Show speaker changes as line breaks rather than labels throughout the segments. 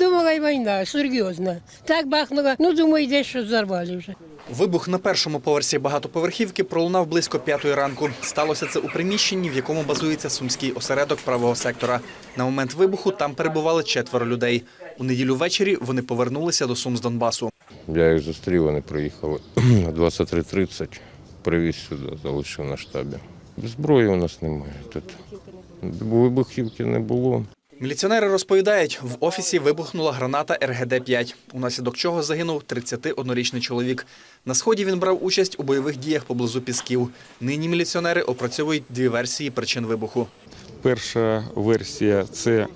Думала, і війна, серйозно. Так бахнула, ну думаю, десь що взорвали вже.
Вибух на першому поверсі багатоповерхівки пролунав близько п'ятої ранку. Сталося це у приміщенні, в якому базується сумський осередок правого сектора. На момент вибуху там перебували четверо людей. У неділю ввечері вони повернулися до Сум з Донбасу.
Я їх зустрів, вони приїхали о 23.30, привіз сюди, залишив на штабі. Зброї у нас немає тут. Вибухівки не було.
Міліціонери розповідають, в офісі вибухнула граната РГД-5, унаслідок чого загинув 31-річний чоловік. На сході він брав участь у бойових діях поблизу Пісків. Нині міліціонери опрацьовують дві версії причин вибуху.
Перша версія це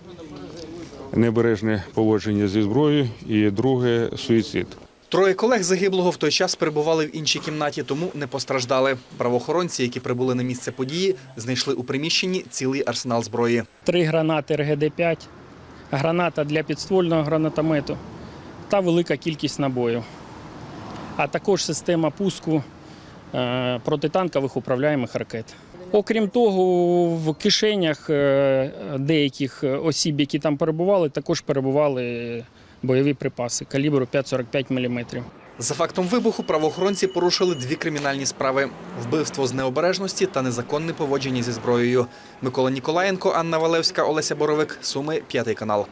небережне поводження зі зброєю, і друге суїцид.
Троє колег загиблого в той час перебували в іншій кімнаті, тому не постраждали. Правоохоронці, які прибули на місце події, знайшли у приміщенні цілий арсенал зброї.
три гранати РГД-5, граната для підствольного гранатомету та велика кількість набоїв. А також система пуску е, протитанкових управляємих ракет. Окрім того, в кишенях е, деяких осіб, які там перебували, також перебували бойові припаси калібру 5,45 мм.
За фактом вибуху правоохоронці порушили дві кримінальні справи: вбивство з необережності та незаконне поводження зі зброєю. Микола Ніколаєнко, Анна Валевська, Олеся Боровик, Суми, п'ятий канал.